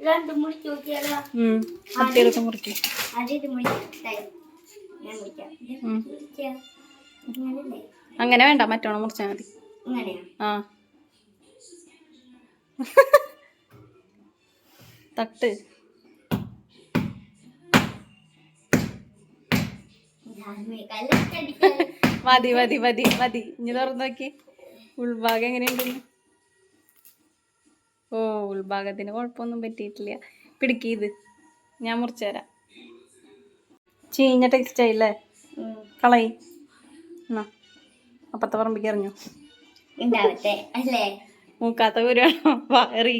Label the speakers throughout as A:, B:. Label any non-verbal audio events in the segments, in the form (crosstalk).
A: രണ്ട് മുറിച്ച് നോക്കിയാലോ?
B: കത്തിയെടുത്ത് മുറിക്കും.
A: ആദ്യം ഇത് മുറിക്കാം.
B: അങ്ങനെ വേണ്ട മറ്റോണം മുറിച്ചാൽ മതി. ആ. തട്ട്. മതി മതി മതി മതി. ഇനി തുറന്നു നോക്കി. ഉൾഭാഗം എങ്ങനെയുണ്ടെന്ന്? ഉൾഭാഗത്തിന് കുഴപ്പമൊന്നും പറ്റിയിട്ടില്ല. പിടിക്ക് ഞാൻ മുറിച്ചു തരാം. ചീഞ്ഞ ടേസ്റ്റ് ആയില്ലേ? കളയി. എന്നാ അപ്പത്തെ പറമ്പിക്ക് എറിഞ്ഞു? മൂക്കാത്ത കുരുവാണോ? എറി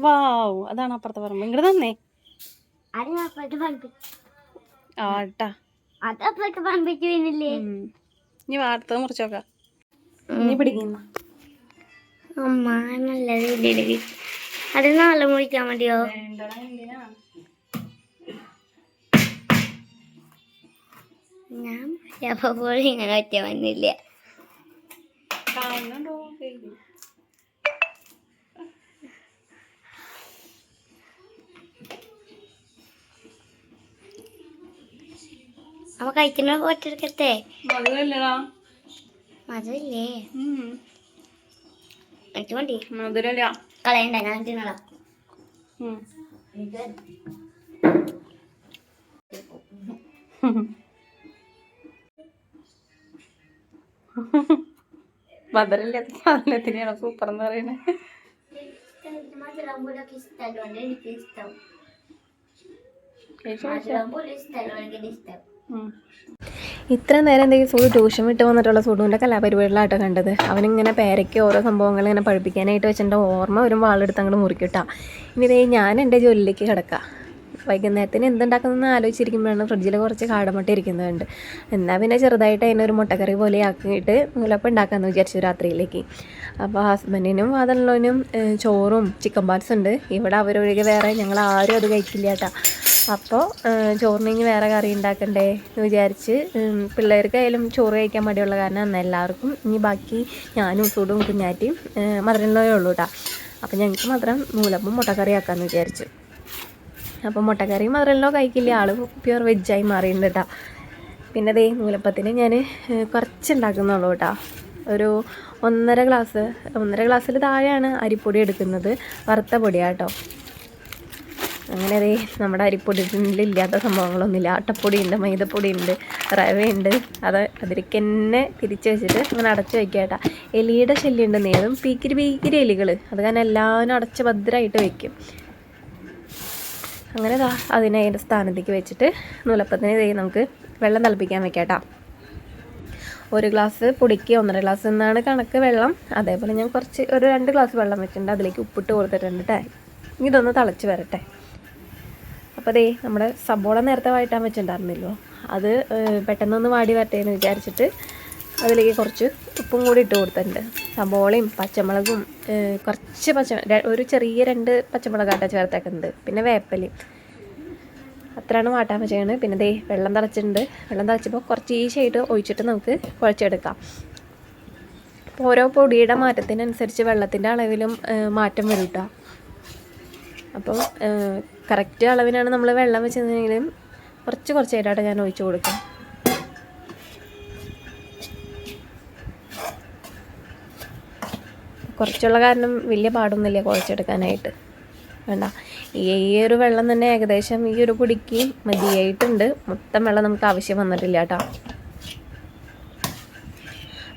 B: വാവ് അതാണ് അപ്പുറത്തെ പറമ്പ്. ഇങ്ങോട്ട് തന്നേ. ആട്ടാ.
A: അത് പറമ്പിക്ക് പണിപ്പിച്ചു വരുന്നില്ലേ
B: വാർത്തത് മുറിച്ച് നോക്കാം. നീ പിടിക്കുന്ന.
A: അമ്മ നല്ലത് അത് നാളെ മുറിക്കാൻ മതിയോ? ഞാൻ അപ്പോൾ ഇങ്ങനെ ഒറ്റ വന്നില്ല. അപ്പൊ കഴിക്കുന്ന ഫോട്ടോ എടുക്കട്ടെ
B: മധുരല്ലടാ
A: മതില്ലേ എനിക്ക് മതി
B: മധുരല്ല
A: കളയണ്ട ഞാൻ തിന്നണം
B: ഉം. മധുരല്ലാത്ത സാധനത്തിനെയാണ് സൂപ്പർ എന്ന് പറയുന്നത്.
A: മധുരമ്പൂലൊക്കെ ഇഷ്ടമല്ലോണ്ട് എനിക്ക് ഇഷ്ടം.
B: കഴിച്ചോ.
A: മധുരമ്പൂലും ഇഷ്ടമല്ലോ എനിക്ക് ഇഷ്ടം.
B: ഇത്ര നേരം എന്തെങ്കിലും സൂട് ട്യൂഷൻ വിട്ട് വന്നിട്ടുള്ള സൂടുവിന്റെ കലാപരിപാടികളാട്ടോ കണ്ടത്. അവനിങ്ങനെ പേരയ്ക്ക് ഓരോ സംഭവങ്ങൾ ഇങ്ങനെ പഠിപ്പിക്കാനായിട്ട് വെച്ചെന്റെ ഓർമ്മ വരുമ്പോൾ ആളെടുത്ത് അങ്ങോട്ട് മുറിക്കിട്ടാ ഇനി ഇതേ ഞാൻ എന്റെ ജോലിയിലേക്ക് കിടക്കാം. വൈകുന്നേരത്തിന് എന്തുണ്ടാക്കുന്നതെന്ന് ആലോചിച്ചിരിക്കുമ്പോഴാണ് ഫ്രിഡ്ജിൽ കുറച്ച് കാടമുട്ട ഇരിക്കുന്നുണ്ട് എന്നാൽ പിന്നെ ചെറുതായിട്ട് അതിനെ ഒരു മുട്ടക്കറി പോലെ ആക്കിയിട്ട് നൂലപ്പം ഉണ്ടാക്കാമെന്ന് വിചാരിച്ചു രാത്രിയിലേക്ക്. അപ്പോൾ ഹസ്ബൻഡിനും ഫാദറിനും ചോറും ചിക്കൻ പാർട്സ് ഉണ്ട്. ഇവിടെ അവരൊഴികെ വേറെ ഞങ്ങൾ ആരും അത് കഴിക്കില്ല കേട്ടോ. അപ്പോൾ ചോറിനെങ്കിൽ വേറെ കറി ഉണ്ടാക്കണ്ടേ എന്ന് വിചാരിച്ച് പിള്ളേർക്കായാലും ചോറ് കഴിക്കാൻ മടിയുള്ള കാരണം അന്ന് എല്ലാവർക്കും ഇനി ബാക്കി ഞാനും സൂടും കുഞ്ഞാറ്റിയും മധുരമുള്ളവരേ ഉള്ളൂ കേട്ടോ അപ്പോൾ ഞങ്ങൾക്ക് മാത്രം നൂലപ്പം മുട്ടക്കറി ആക്കാമെന്ന് വിചാരിച്ചു അപ്പോൾ മുട്ടക്കറി മധുരമല്ലോ കഴിക്കില്ല. ആൾ പ്യുവർ വെജായി മാറിയിട്ടുണ്ട് കേട്ടോ പിന്നെ ദേ നൂലപ്പത്തിന് ഞാൻ കുറച്ച് ഉണ്ടാക്കുന്നുള്ളൂ കേട്ടോ ഒരു ഒന്നര ഗ്ലാസ് ഒന്നര ഗ്ലാസ്സിൽ താഴെയാണ് അരിപ്പൊടി എടുക്കുന്നത്. വറുത്ത പൊടിയാട്ടോ അങ്ങനെ അതേ നമ്മുടെ അരിപ്പൊടിയിൽ ഇല്ലാത്ത സംഭവങ്ങളൊന്നുമില്ല. ആട്ടപ്പൊടിയുണ്ട് മൈദപ്പൊടിയുണ്ട് റവയുണ്ട്. അത് അതിലേക്ക് തന്നെ തിരിച്ച് വെച്ചിട്ട് അങ്ങനെ അടച്ച് വയ്ക്കുക കേട്ടോ. എലിയുടെ ശല്യം ഉണ്ട് നേരം പീക്കിരി പീക്കിരി എലികൾ അത് കാരണം എല്ലാവരും അടച്ച് ഭദ്രമായിട്ട് വയ്ക്കും അങ്ങനെ ദാ അതിനെ അതിന്റെ സ്ഥാനത്തേക്ക് വെച്ചിട്ട് നൂലപ്പത്തിന് ദേ നമുക്ക് വെള്ളം തിളപ്പിക്കാൻ വെക്കാം ഒരു ഗ്ലാസ് പൊടിക്ക് ഒന്നര ഗ്ലാസ് എന്നാണ് കണക്ക് വെള്ളം. അതേപോലെ ഞാൻ കുറച്ച് ഒരു രണ്ട് ഗ്ലാസ് വെള്ളം വെച്ചിട്ടുണ്ട്. അതിലേക്ക് ഉപ്പിട്ട് കൊടുത്തിട്ടുണ്ട് ഇതൊന്ന് തിളച്ച് വരട്ടെ. അപ്പോൾ ദേ നമ്മുടെ സബോള നേരത്തെ വഴറ്റാൻ വെച്ചിട്ടുണ്ടായിരുന്നല്ലോ. അത് പെട്ടെന്നൊന്ന് വാടി വരട്ടെ എന്ന് വിചാരിച്ചിട്ട് അതിലേക്ക് കുറച്ച് ഉപ്പും കൂടി ഇട്ട് കൊടുത്തിട്ടുണ്ട്. സബോളയും പച്ചമുളകും കുറച്ച് പച്ച ഒരു ചെറിയ രണ്ട് പച്ചമുളകാട്ട ചേർത്തേക്കുന്നത് പിന്നെ വേപ്പലയും. അത്രയാണ് വാട്ടാൻ വെച്ചാണ് പിന്നെ ദേ വെള്ളം തിളച്ചിട്ടുണ്ട്. വെള്ളം തിളച്ചപ്പോൾ കുറച്ച് ഈശയായിട്ട് ഒഴിച്ചിട്ട് നമുക്ക് കുഴച്ചെടുക്കാം. അപ്പോൾ ഓരോ പൊടിയുടെ മാറ്റത്തിനനുസരിച്ച് വെള്ളത്തിന്റെ അളവിലും മാറ്റം വരും കേട്ടോ അപ്പോൾ കറക്റ്റ് അളവിനാണ് നമ്മൾ വെള്ളം വെച്ചതെങ്കിലും കുറച്ച് കുറച്ചായിട്ടാണ് ഞാൻ ഒഴിച്ചു കൊടുക്കാം കുറച്ചുള്ള കാരണം വലിയ പാടൊന്നുമില്ല കുഴച്ചെടുക്കാനായിട്ട്. വേണ്ട. ഈ ഒരു വെള്ളം തന്നെ ഏകദേശം ഈ ഒരു പൊടിക്ക് മതിയായിട്ടുണ്ട്. മൊത്തം വെള്ളം നമുക്ക് ആവശ്യം വന്നിട്ടില്ല കേട്ടോ.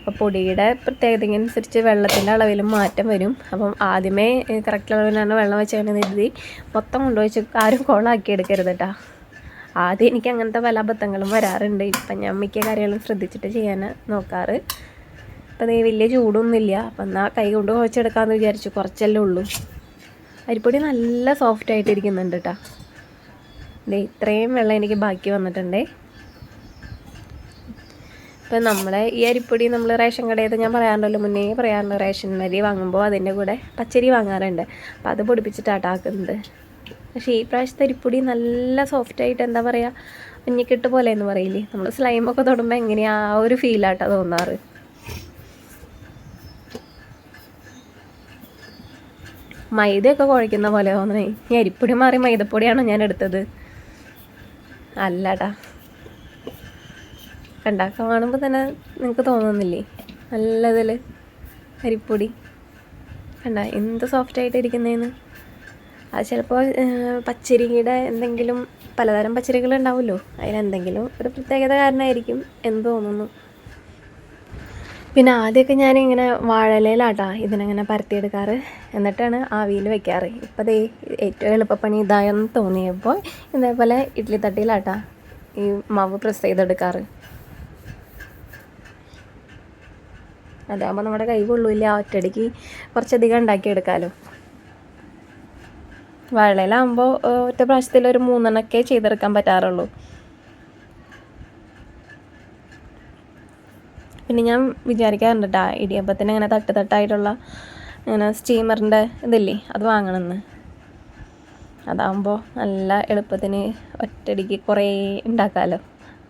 B: അപ്പോൾ പൊടിയുടെ പ്രത്യേകതയ്ക്കനുസരിച്ച് വെള്ളത്തിന്റെ അളവിലും മാറ്റം വരും. അപ്പം ആദ്യമേ കറക്റ്റ് അളവിലാണ് വെള്ളം വെച്ചേക്കണെന്ന് കരുതി മൊത്തം കൊണ്ടുപോയി ആരും കോളാക്കി എടുക്കരുത് കേട്ടോ ആദ്യം എനിക്ക് അങ്ങനത്തെ പല അബദ്ധങ്ങളും വരാറുണ്ട്. ഇപ്പം ഞാൻ മിക്ക കാര്യങ്ങളും ശ്രദ്ധിച്ചിട്ട് ചെയ്യാൻ നോക്കാറ്. ഇപ്പം നീ വലിയ ചൂടൊന്നുമില്ല. അപ്പം എന്നാൽ കൈ കൊണ്ട് കുഴച്ചെടുക്കാമെന്ന് വിചാരിച്ചു. കുറച്ചല്ലേ ഉള്ളൂ. അരിപ്പൊടി നല്ല സോഫ്റ്റ് ആയിട്ടിരിക്കുന്നുണ്ട് കേട്ടോ ഇത്രയും വെള്ളം എനിക്ക് ബാക്കി വന്നിട്ടുണ്ടേ. ഇപ്പം നമ്മളെ ഈ അരിപ്പൊടി നമ്മൾ റേഷൻ കടയിൽ ഞാൻ പറയാറുണ്ടല്ലോ മുന്നേ പറയാറുണ്ട് റേഷൻ അരി വാങ്ങുമ്പോൾ അതിന്റെ കൂടെ പച്ചരി വാങ്ങാറുണ്ട്. അപ്പോൾ അത് പൊടിപ്പിച്ചിട്ടാട്ടാക്കുന്നത് പക്ഷേ ഈ പ്രാവശ്യത്തെ അരിപ്പൊടി നല്ല സോഫ്റ്റായിട്ട് എന്താ പറയുക മഞ്ഞക്കെട്ട് പോലെ എന്ന് പറയില്ലേ നമ്മൾ സ്ലൈമൊക്കെ തൊടുമ്പോൾ എങ്ങനെയാണ് ആ ഒരു ഫീലായിട്ടാണ് തോന്നാറ്. മൈദയൊക്കെ കുഴയ്ക്കുന്ന പോലെ തോന്നണേ. ഈ അരിപ്പൊടി മാറി മൈദപ്പൊടിയാണോ ഞാൻ എടുത്തത്? അല്ലടാ കണ്ട കാണുമ്പോൾ തന്നെ നിങ്ങൾക്ക് തോന്നുന്നില്ലേ? നല്ലതിൽ അരിപ്പൊടി. കണ്ട എന്ത് സോഫ്റ്റ് ആയിട്ട് ഇരിക്കുന്നതെന്ന് അത് ചിലപ്പോൾ പച്ചരിയുടെ എന്തെങ്കിലും പലതരം പച്ചരികൾ ഉണ്ടാവുമല്ലോ? അതിലെന്തെങ്കിലും ഒരു പ്രത്യേകത കാരണമായിരിക്കും എന്ന് തോന്നുന്നു. പിന്നെ ആദ്യമൊക്കെ ഞാനിങ്ങനെ വാഴയിലാട്ടാ ഇതിനങ്ങനെ പരത്തിയെടുക്കാറ്. എന്നിട്ടാണ് ആവിയിൽ വെക്കാറ്. ഇപ്പോൾ ദേ ഏറ്റവും എളുപ്പപ്പണി ഇതായെന്ന് തോന്നിയപ്പോൾ ഇതേപോലെ ഇഡ്ലി തട്ടിയിലാട്ടാ ഈ മാവ് പ്രസ് ചെയ്തെടുക്കാറ്. അതാകുമ്പോൾ നമ്മുടെ കൈ കൊള്ളൂല്ല? ഒറ്റയടിക്ക് കുറച്ചധികം ഉണ്ടാക്കിയെടുക്കാമല്ലോ വാഴയിലാകുമ്പോൾ ഒറ്റ പ്രാവശ്യത്തിൽ ഒരു മൂന്നെണ്ണൊക്കെ ചെയ്തെടുക്കാൻ പറ്റാറുള്ളൂ. പിന്നെ ഞാൻ വിചാരിക്കാറുണ്ട് കേട്ടോ ഇടിയപ്പത്തിന് അങ്ങനെ തട്ട് തട്ടായിട്ടുള്ള ഇങ്ങനെ സ്റ്റീമറിന്റെ ഇതില്ലേ അത് വാങ്ങണമെന്ന് അതാകുമ്പോൾ നല്ല എളുപ്പത്തിന് ഒറ്റയടിക്ക് കുറേ ഉണ്ടാക്കാമല്ലോ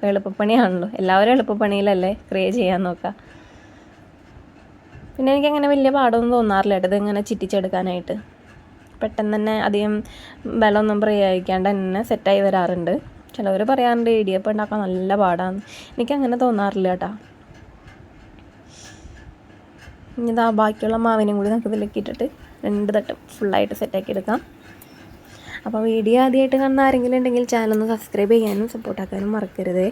B: എളുപ്പപ്പണിയാണല്ലോ. എല്ലാവരും എളുപ്പപ്പണിയിലല്ലേ ക്രിയ ചെയ്യാൻ നോക്കുക പിന്നെ എനിക്ക് അങ്ങനെ വലിയ പാടൊന്നും തോന്നാറില്ല. കേട്ടോ ഇതിങ്ങനെ ചിറ്റിച്ചെടുക്കാനായിട്ട്. പെട്ടെന്ന് തന്നെ അധികം ബലമൊന്നും പ്രയോഗിക്കാണ്ട് തന്നെ സെറ്റായി വരാറുണ്ട്. ചിലവർ പറയാറുണ്ട് ഇടിയപ്പം ഉണ്ടാക്കാൻ നല്ല പാടാന്ന്. എനിക്കങ്ങനെ തോന്നാറില്ല കേട്ടോ ഇനി ഇതാ ബാക്കിയുള്ള മാവിനും കൂടി നമുക്ക് ഇതിലേക്ക് ഇട്ടിട്ട് രണ്ട് തട്ടും ഫുള്ളായിട്ട് സെറ്റാക്കി എടുക്കാം. അപ്പോൾ വീഡിയോ ആദ്യമായിട്ട് കാണുന്ന ആരെങ്കിലും ഉണ്ടെങ്കിൽ ചാനൽ ഒന്ന് സബ്സ്ക്രൈബ് ചെയ്യാനും സപ്പോർട്ടാക്കാനും മറക്കരുതേ.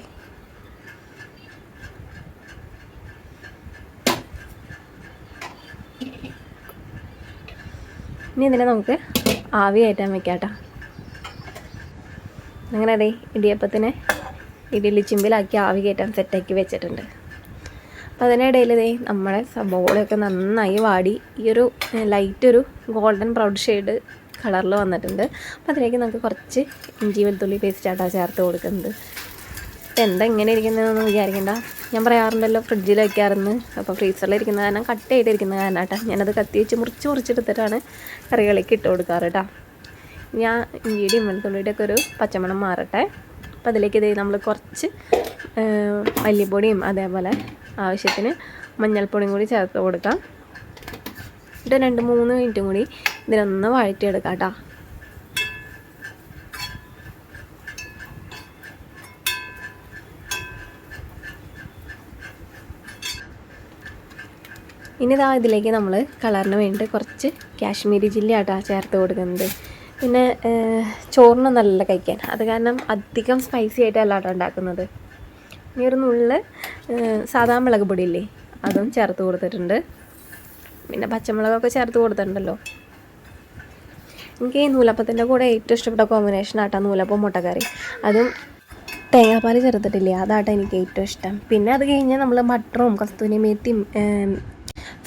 B: ഇനി ഇതിനെ നമുക്ക് ആവി കയറ്റാൻ വെക്കാം കേട്ടോ അങ്ങനെ അതെ ഇടിയപ്പത്തിനെ ഇഡലി ചിമ്പിലാക്കി ആവി കയറ്റാൻ സെറ്റാക്കി വെച്ചിട്ടുണ്ട്. അപ്പോൾ അതിനിടയിൽ ഇതേ നമ്മുടെ സബോളയൊക്കെ നന്നായി വാടി ഈ ഒരു ലൈറ്റ് ഒരു ഗോൾഡൻ ബ്രൗൺ ഷെയ്ഡ് കളറിൽ വന്നിട്ടുണ്ട്. അപ്പോൾ അതിലേക്ക് നമുക്ക് കുറച്ച് ഇഞ്ചി വെളുത്തുള്ളി പേസ്റ്റ് ആട്ടാ ചേർത്ത് കൊടുക്കുന്നത്. എന്താ ഇങ്ങനെ ഇരിക്കുന്നതെന്നൊന്നും വിചാരിക്കണ്ട. ഞാൻ പറയാറുണ്ടല്ലോ ഫ്രിഡ്ജിൽ വയ്ക്കാറെന്ന് അപ്പോൾ ഫ്രീസറിൽ ഇരിക്കുന്ന കാരണം കട്ട് ചെയ്തിരിക്കുന്ന കാരണം കേട്ടോ. ഞാനത് കത്തി വെച്ച് മുറിച്ച് മുറിച്ചെടുത്തിട്ടാണ് കറികളിലേക്ക് ഇട്ട് കൊടുക്കാറ് കേട്ടോ. ഞാൻ ഇഞ്ചിയുടെയും ഒക്കെ ഒരു പച്ചമണം മാറട്ടെ. അപ്പോൾ അതിലേക്ക് ഇത് നമ്മൾ കുറച്ച് മല്ലിപ്പൊടിയും അതേപോലെ ആവശ്യത്തിന് മഞ്ഞൾപ്പൊടിയും കൂടി ചേർത്ത് കൊടുക്കാം. എന്നിട്ട് രണ്ട് മൂന്ന് മിനിറ്റും കൂടി ഇതിനൊന്ന് വഴറ്റിയെടുക്കാം കേട്ടോ. ഇനി ഇതാ ഇതിലേക്ക് നമ്മൾ കളറിന് വേണ്ടി കുറച്ച് കാശ്മീരി ചില്ലി ആട്ടാ ചേർത്ത് കൊടുക്കുന്നത്. പിന്നെ ചോറിന് നല്ല കഴിക്കാൻ. അത് കാരണം അധികം സ്പൈസി ആയിട്ടല്ല ആട്ടോ ഉണ്ടാക്കുന്നത്. ഇനി ഒരു നുള്ളിൽ സാധാ മുളക് പൊടിയില്ലേ അതും ചേർത്ത് കൊടുത്തിട്ടുണ്ട്. പിന്നെ പച്ചമുളകൊക്കെ ചേർത്ത് കൊടുത്തിട്ടുണ്ടല്ലോ. എനിക്ക് ഈ നൂലപ്പത്തിന്റെ കൂടെ ഏറ്റവും ഇഷ്ടപ്പെട്ട കോമ്പിനേഷൻ ആട്ടാ നൂലപ്പം മുട്ടക്കറി. അതും തേങ്ങാപ്പാൽ ചേർത്തിട്ടില്ലേ അതാട്ടോ എനിക്ക് ഏറ്റവും ഇഷ്ടം. പിന്നെ അത് കഴിഞ്ഞാൽ നമ്മൾ ബട്ടറും കസ്തൂരി മേത്തിയും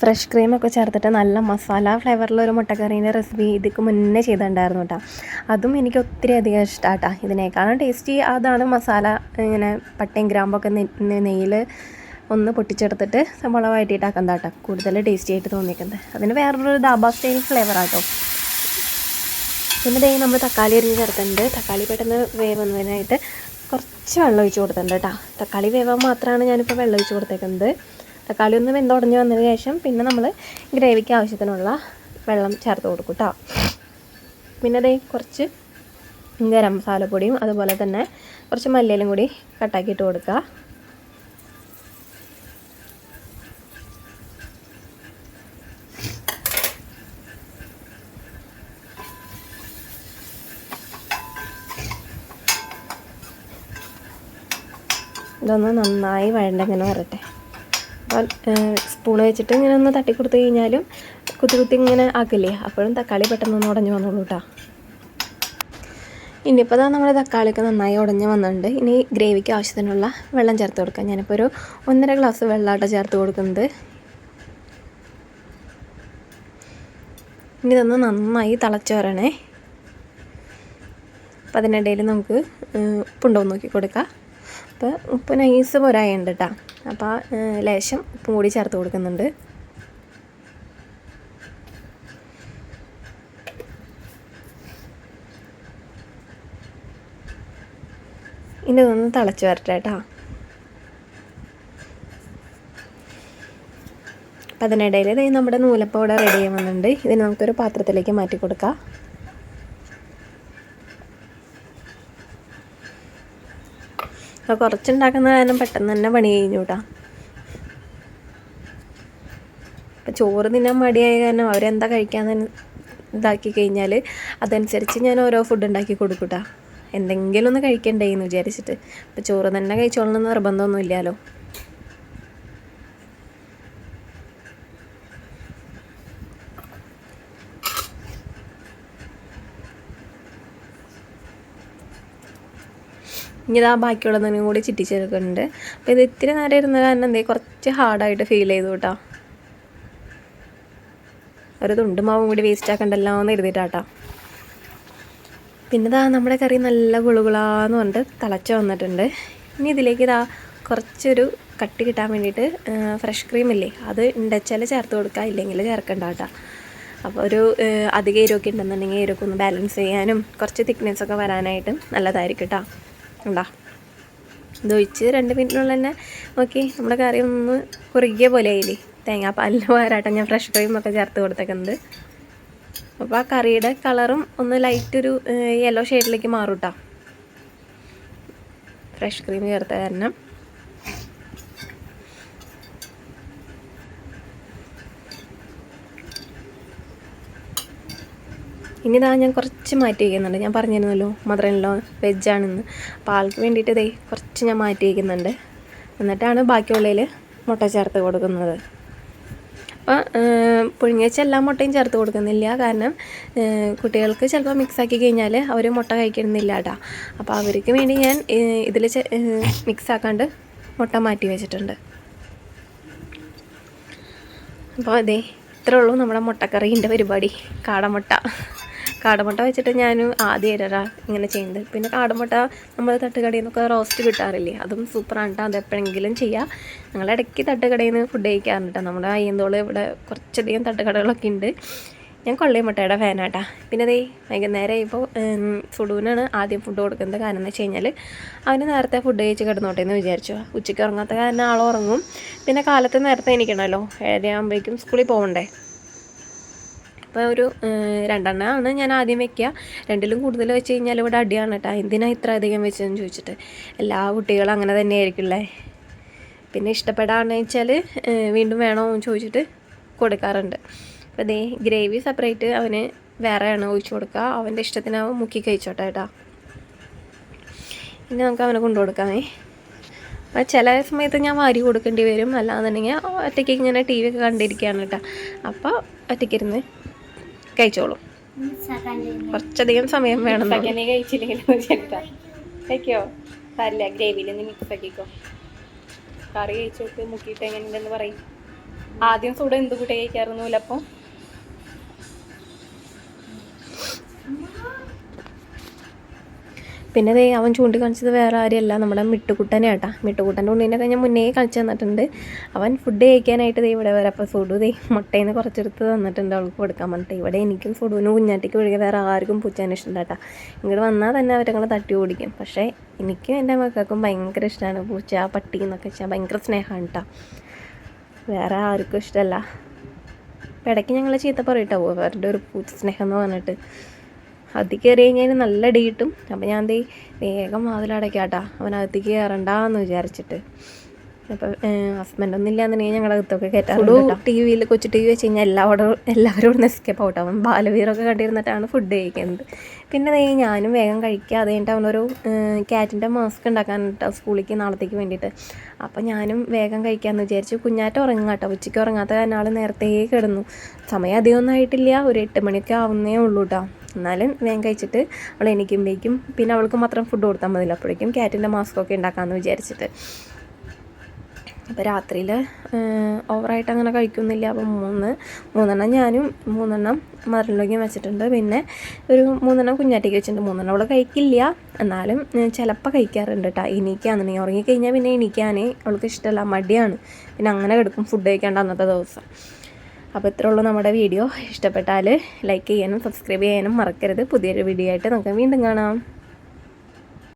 B: ഫ്രഷ് ക്രീമൊക്കെ ചേർത്തിട്ട് നല്ല മസാല ഫ്ലേവറിലൊരു മുട്ടക്കറീന്റെ റെസിപ്പി ഇതിക്ക് മുന്നേ ചെയ്തിട്ടുണ്ടായിരുന്നു കേട്ടോ. അതും എനിക്ക് ഒത്തിരി അധികം ഇഷ്ടമാണ് കേട്ടോ ഇതിനേക്കാളും ടേസ്റ്റി അതാണ് മസാല. ഇങ്ങനെ പട്ടയും ഗ്രാമ്പൊക്കെ നെയ്യിൽ ഒന്ന് പൊട്ടിച്ചെടുത്തിട്ട് സവാള കേട്ടോ. കൂടുതൽ ടേസ്റ്റി ആയിട്ട് തോന്നിക്കുന്നത് അതിന് വേറൊരു ദാബ സ്റ്റൈൽ ഫ്ലേവർ ആട്ടോ പിന്നെ ദേ നമ്മൾ തക്കാളി അരിഞ്ഞ് ചേർത്തിട്ടുണ്ട്. തക്കാളി പെട്ടെന്ന് വേവുന്നതിനായിട്ട് കുറച്ച് വെള്ളം ഒഴിച്ച് കൊടുത്തിട്ടുണ്ട് കേട്ടോ. തക്കാളി വേവാൻ മാത്രമാണ് ഞാനിപ്പോൾ വെള്ളം ഒഴിച്ച് കൊടുത്തേക്കുന്നത്. തക്കാളി ഒന്ന് വെന്തുടഞ്ഞ് വന്നതിന് ശേഷം പിന്നെ നമ്മൾ ഗ്രേവിക്ക് ആവശ്യത്തിനുള്ള വെള്ളം ചേർത്ത് കൊടുക്കും കേട്ടോ പിന്നെ അതേ കുറച്ച് ഗരം മസാലപ്പൊടിയും അതുപോലെ തന്നെ കുറച്ച് മല്ലിയിലും കൂടി കട്ടാക്കിയിട്ട് കൊടുക്കുക ഇതൊന്ന് നന്നായി വഴണ്ടങ്ങനെ വരട്ടെ. സ്പൂൺ വെച്ചിട്ട് ഇങ്ങനെ ഒന്ന് തട്ടി കൊടുത്തു കഴിഞ്ഞാലും കുത്തി കുത്തി ഇങ്ങനെ ആക്കില്ലേ? അപ്പോഴും തക്കാളി പെട്ടെന്ന് ഉടഞ്ഞു വന്നോളൂ കേട്ടോ ഇനിയിപ്പോൾ തന്നെ നമ്മുടെ തക്കാളിയൊക്കെ നന്നായി ഉടഞ്ഞ് വന്നിട്ടുണ്ട്. ഇനി ഗ്രേവിക്ക് ആവശ്യത്തിനുള്ള വെള്ളം ചേർത്ത് കൊടുക്കാം. ഞാനിപ്പോൾ ഒരു ഒന്നര ഗ്ലാസ് വെള്ളമാട്ടോ ചേർത്ത് കൊടുക്കുന്നത്. ഇനി ഇതൊന്ന് നന്നായി തിളച്ച് വരണേ. അപ്പം അതിനിടയിൽ നമുക്ക് ഉപ്പുണ്ടോ നോക്കി കൊടുക്കാം. അപ്പോൾ ഉപ്പ് നൈസ് പോരായുണ്ട് കേട്ടോ. അപ്പോൾ ലേശം ഉപ്പും കൂടി ചേർത്ത് കൊടുക്കുന്നുണ്ട്. ഇനി ഇതൊന്ന് തിളച്ച് വരട്ടെ കേട്ടോ. അപ്പം അതിനിടയിൽ നമ്മുടെ നൂലപ്പം ഇവിടെ റെഡി ചെയ്യുന്നുണ്ട് ഇതിന് നമുക്കൊരു പാത്രത്തിലേക്ക് മാറ്റി കൊടുക്കാം. അപ്പോൾ കുറച്ചുണ്ടാക്കുന്ന കാരണം പെട്ടെന്ന് തന്നെ പണി കഴിഞ്ഞു കേട്ടോ അപ്പം ചോറ് തിന്നാൻ മടിയായ കാരണം അവരെന്താ കഴിക്കാന്ന് ഇതാക്കി കഴിഞ്ഞാൽ അതനുസരിച്ച് ഞാൻ ഓരോ ഫുഡ് ഉണ്ടാക്കി കൊടുക്കൂട്ടാ എന്തെങ്കിലും ഒന്ന് കഴിക്കണ്ടേ എന്ന് വിചാരിച്ചിട്ട്. അപ്പം ചോറ് തന്നെ കഴിച്ചോളണം എന്ന് ഇനി ഇതാ ബാക്കിയുള്ളതിനും കൂടി ചിറ്റിച്ചെടുക്കുന്നുണ്ട്. അപ്പോൾ ഇത് ഇത്തിരി നേരം ഇരുന്നത് കാരണം എന്തേ കുറച്ച് ഹാർഡായിട്ട് ഫീൽ ചെയ്തു കേട്ടോ. ഒരു തുണ്ട് മാവും കൂടി വേസ്റ്റ് ആക്കണ്ടല്ലോ എന്ന് എഴുതിയിട്ടാട്ടാ പിന്നെ ഇതാ നമ്മുടെ കറി നല്ല ഗുളുകുളാന്ന് പറഞ്ഞിട്ട് തിളച്ച് വന്നിട്ടുണ്ട്. ഇനി ഇതിലേക്ക് ഇതാ കുറച്ചൊരു കട്ടി കിട്ടാൻ വേണ്ടിയിട്ട് ഫ്രഷ് ക്രീം ഇല്ലേ അത് ഉണ്ടച്ചാൽ ചേർത്ത് കൊടുക്കുക ഇല്ലെങ്കിൽ ചേർക്കണ്ട കേട്ടോ. അപ്പോൾ ഒരു അധികം എരിവൊക്കെ ഉണ്ടെന്നുണ്ടെങ്കിൽ എരിവൊക്കെ ഒന്ന് ബാലൻസ് ചെയ്യാനും കുറച്ച് ഒക്കെ വരാനായിട്ടും നല്ലതായിരിക്കും കേട്ടോ. ഉണ്ടാ ഇതൊഴിച്ച് രണ്ട് മിനിറ്റിനുള്ളിൽ തന്നെ നോക്കി. നമ്മുടെ കറി ഒന്ന് കുറുകിയ പോലെ ആയില്ലേ? തേങ്ങാപ്പാലിന് പകരമായിട്ട് ഞാൻ ഫ്രഷ് ക്രീമൊക്കെ ചേർത്ത് കൊടുത്തേക്കുന്നത്. അപ്പോൾ ആ കറിയുടെ കളറും ഒന്ന് ലൈറ്റ് ഒരു യെല്ലോ ഷെയ്ഡിലേക്ക് മാറും കേട്ടോ ഫ്രഷ് ക്രീം ചേർത്ത കാരണം. ഇനി ഇതാ ഞാൻ കുറച്ച് മാറ്റി വയ്ക്കുന്നുണ്ട്. ഞാൻ പറഞ്ഞിരുന്നല്ലോ മദറിനിലോ വെജാണെന്ന് അപ്പോൾ ആൾക്ക് വേണ്ടിയിട്ട് ഇതേ കുറച്ച് ഞാൻ മാറ്റി വയ്ക്കുന്നുണ്ട്. എന്നിട്ടാണ് ബാക്കിയുള്ളതിൽ മുട്ട ചേർത്ത് കൊടുക്കുന്നത്. അപ്പോൾ പുഴുങ്ങിയച്ച എല്ലാ മുട്ടയും ചേർത്ത് കൊടുക്കുന്നില്ല. കാരണം കുട്ടികൾക്ക് ചിലപ്പോൾ മിക്സാക്കി കഴിഞ്ഞാൽ അവർ മുട്ട കഴിക്കുന്നില്ല കേട്ടോ അപ്പോൾ അവർക്ക് വേണ്ടി ഞാൻ ഇതിൽ മിക്സാക്കാണ്ട് മുട്ട മാറ്റി വെച്ചിട്ടുണ്ട്. അപ്പോൾ അതെ ഇത്രേ ഉള്ളൂ നമ്മുടെ മുട്ടക്കറീന്റെ പരിപാടി. കാടമുട്ട. കാടമുട്ട വെച്ചിട്ട് ഞാൻ ആദ്യം ആദ്യമായിട്ടാ ഇങ്ങനെ ചെയ്യുന്നത്. പിന്നെ കാടമുട്ട നമ്മൾ തട്ടുകടയിൽ നിന്നൊക്കെ റോസ്റ്റ് കിട്ടാറില്ലേ? അതും സൂപ്പറാണ് കേട്ടോ അത് എപ്പോഴെങ്കിലും ചെയ്യാം. ഞങ്ങൾ ഇടയ്ക്ക് തട്ടുകടയിൽ നിന്ന് ഫുഡ് കഴിക്കാറുണ്ട് നമ്മുടെ അയ്യന്തോൾ ഇവിടെ കുറച്ചധികം തട്ടുകടകളൊക്കെ ഉണ്ട്. ഞാൻ കൊള്ളയും ഫാനാട്ടാ പിന്നെ അതേ വൈകുന്നേരം ഇപ്പോൾ ഫുഡൂനാണ് ആദ്യം ഫുഡ് കൊടുക്കുന്നത്. കാരണം എന്ന് വെച്ച് കഴിഞ്ഞാൽ അവന് നേരത്തെ ഫുഡ് കഴിച്ച് കിടന്നോട്ടെ എന്ന് വിചാരിച്ചു. ഉച്ചയ്ക്ക് ഉറങ്ങാത്ത കാരണം ആൾ ഉറങ്ങും. പിന്നെ കാലത്ത് നേരത്തെ എനിക്കണമല്ലോ ഏഴര ആകുമ്പോഴേക്കും സ്കൂളിൽ പോകണ്ടേ അപ്പോൾ ഒരു രണ്ടെണ്ണമാണ് ഞാൻ ആദ്യം വെക്കുക രണ്ടിലും കൂടുതൽ വെച്ച് കഴിഞ്ഞാൽ ഇവിടെ അടിയാണ് കേട്ടോ. എന്തിനാണ് ഇത്ര അധികം വെച്ചതെന്ന് ചോദിച്ചിട്ട്. എല്ലാ കുട്ടികളും അങ്ങനെ തന്നെ ആയിരിക്കില്ലേ പിന്നെ ഇഷ്ടപ്പെടാന്ന് വെച്ചാൽ വീണ്ടും വേണോ ചോദിച്ചിട്ട് കൊടുക്കാറുണ്ട്. അപ്പോൾ ദേ ഗ്രേവി സെപ്പറേറ്റ് അവന് വേറെയാണ് ഒഴിച്ചു കൊടുക്കുക അവന്റെ ഇഷ്ടത്തിന് അവൻ മുക്കി കഴിച്ചോട്ടെ കേട്ടോ. ഇനി നമുക്ക് അവനെ കൊണ്ടു കൊടുക്കാമേ. അപ്പോൾ ചില സമയത്ത് ഞാൻ വാരി കൊടുക്കേണ്ടി വരും. അല്ലാന്നുണ്ടെങ്കിൽ ഒറ്റയ്ക്ക് ഇങ്ങനെ ടി വി ഒക്കെ കണ്ടിരിക്കുകയാണ് കേട്ടോ. അപ്പോൾ ഒറ്റയ്ക്കിരുന്ന് കഴിച്ചോളും. കുറച്ചധികം സമയം വേണം (laughs)
C: കഴിക്കോ? അല്ല ഗ്രേവിയിൽ നിന്ന് മിക്സ് ആക്കിക്കോ. കറി കഴിച്ചോട്ട് മുക്കിയിട്ട് എങ്ങനെയുണ്ടെന്ന് പറയും. ആദ്യം സൂടെ എന്ത് കൂട്ടി കഴിക്കാറൊന്നുമില്ല അപ്പം?
B: പിന്നെ ദേ അവൻ ചൂണ്ടി ചൂണ്ടിക്കാണിച്ചത് വേറെ ആരെയല്ല നമ്മുടെ മിട്ടുകുട്ടനെ കേട്ടാ മിട്ടുകുട്ടന്റെ ഉണ്ണിനൊക്കെ ഞാൻ മുന്നേ കളിച്ചു തന്നിട്ടുണ്ട്. അവൻ ഫുഡ് കഴിക്കാനായിട്ട് ദേ ഇവിടെ വരെ. അപ്പോൾ സുഡു ദേ മുട്ടയിൽ നിന്ന് കുറച്ചെടുത്ത് തന്നിട്ടുണ്ട് അവൾക്ക് കൊടുക്കാൻ പറഞ്ഞിട്ട്. ഇവിടെ എനിക്കും സുഡുവിനും കുഞ്ഞാട്ടിക്ക് ഒഴികെ വേറെ ആർക്കും പൂച്ചാൻ ഇഷ്ടം കേട്ടാ ഇങ്ങോട്ട് വന്നാൽ തന്നെ അവരങ്ങളെ തട്ടി ഓടിക്കും. പക്ഷേ എനിക്കും എന്റെ മക്കൾക്കും ഭയങ്കര ഇഷ്ടമാണ് പൂച്ച പട്ടി എന്നൊക്കെ വെച്ചാൽ ഭയങ്കര സ്നേഹമാണ് കേട്ടോ വേറെ ആർക്കും ഇഷ്ടമല്ല ഇടയ്ക്ക് ഞങ്ങൾ ചീത്ത പറയട്ടോ അവരുടെ ഒരു പൂച്ച സ്നേഹം എന്ന് പറഞ്ഞിട്ട്. അകത്തേക്ക് കയറി കഴിഞ്ഞാൽ നല്ല ഇടി കിട്ടും. അപ്പം ഞാൻ ദേ വേഗം വാതിലടയ്ക്കാട്ടാ അവനകത്തേക്ക് കയറണ്ടെന്ന് വിചാരിച്ചിട്ട്. അപ്പം ഹസ്ബൻഡ് ഒന്നും ഇല്ലാന്നുണ്ടെങ്കിൽ ഞങ്ങളുടെ അകത്തൊക്കെ കയറ്റാറുണ്ട് ടി വിയിൽ കൊച്ചു ടി വി വെച്ച് കഴിഞ്ഞാൽ എല്ലാവരോടും എല്ലാവരും ഇവിടെ എസ്കേപ്പ് ഔട്ട് അവൻ ബാലവീറൊക്കെ കണ്ടിരുന്നിട്ടാണ് ഫുഡ് കഴിക്കുന്നത്. പിന്നെ ദേ ഞാനും വേഗം കഴിക്കുക അത് കഴിഞ്ഞിട്ട് അവനൊരു ക്യാറ്റിന്റെ മാസ്ക് ഉണ്ടാക്കാൻ കേട്ടോ സ്കൂളിലേക്ക് നാളത്തേക്ക് വേണ്ടിയിട്ട്. അപ്പം ഞാനും വേഗം കഴിക്കാമെന്ന് വിചാരിച്ചു. കുഞ്ഞാറ്റം ഉറങ്ങുക കേട്ടോ. ഉച്ചയ്ക്ക് ഉറങ്ങാത്ത കാരണം ആൾ നേരത്തെ കിടന്നു. സമയം അധികമൊന്നും ആയിട്ടില്ല. ഒരു എട്ട് മണിയൊക്കെ ആവുന്നേ ഉള്ളൂ കേട്ടോ. എന്നാലും വേഗം കഴിച്ചിട്ട് അവൾ എനിക്കുമ്പോഴേക്കും പിന്നെ അവൾക്ക് മാത്രം ഫുഡ് കൊടുത്താൽ മതിയല്ലോ അപ്പോഴേക്കും ക്യാറ്റിന്റെ മാസ്കൊക്കെ ഉണ്ടാക്കാമെന്ന് വിചാരിച്ചിട്ട്. അപ്പോൾ രാത്രിയിൽ ഓവറായിട്ട് അങ്ങനെ കഴിക്കുന്നില്ല. അപ്പം മൂന്ന് മൂന്നെണ്ണം ഞാനും മൂന്നെണ്ണം മറിലോക്കും വെച്ചിട്ടുണ്ട്. പിന്നെ ഒരു മൂന്നെണ്ണം കുഞ്ഞാറ്റയ്ക്ക് വെച്ചിട്ടുണ്ട്. മൂന്നെണ്ണം അവൾ കഴിക്കില്ല. എന്നാലും ചിലപ്പോൾ കഴിക്കാറുണ്ട് കേട്ടോ എനിക്കാണെന്നുണ്ടെങ്കിൽ ഉറങ്ങിക്കഴിഞ്ഞാൽ പിന്നെ എനിക്കാനേ അവൾക്ക് ഇഷ്ടമല്ല മടിയാണ്. പിന്നെ അങ്ങനെ കിടക്കും ഫുഡ് കഴിക്കേണ്ട അന്നത്തെ ദിവസം. അപ്പോൾ ഇത്രേ ഉള്ളൂ നമ്മുടെ വീഡിയോ. ഇഷ്ടപ്പെട്ടാൽ ലൈക്ക് ചെയ്യാനും സബ്സ്ക്രൈബ് ചെയ്യാനും മറക്കരുത്. പുതിയൊരു വീഡിയോ ആയിട്ട് നമുക്ക് വീണ്ടും കാണാം.